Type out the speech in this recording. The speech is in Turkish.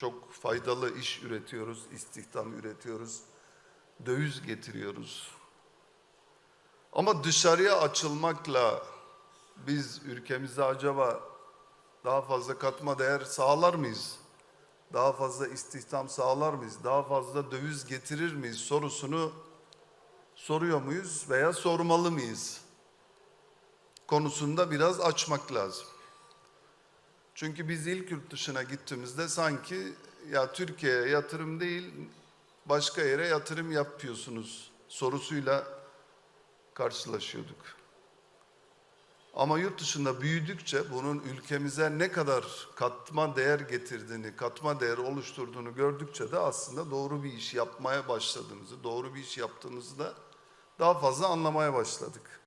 Çok faydalı iş üretiyoruz, istihdam üretiyoruz, döviz getiriyoruz. Ama dışarıya açılmakla biz ülkemize acaba daha fazla katma değer sağlar mıyız? Daha fazla istihdam sağlar mıyız? Daha fazla döviz getirir miyiz sorusunu soruyor muyuz veya sormalı mıyız? Konusunda biraz açmak lazım. Çünkü biz ilk yurt dışına gittiğimizde sanki ya Türkiye'ye yatırım değil başka yere yatırım yapıyorsunuz sorusuyla karşılaşıyorduk. Ama yurt dışında büyüdükçe bunun ülkemize ne kadar katma değer getirdiğini, katma değer oluşturduğunu gördükçe de aslında doğru bir iş yapmaya başladığımızı, doğru bir iş yaptığımızı da daha fazla anlamaya başladık.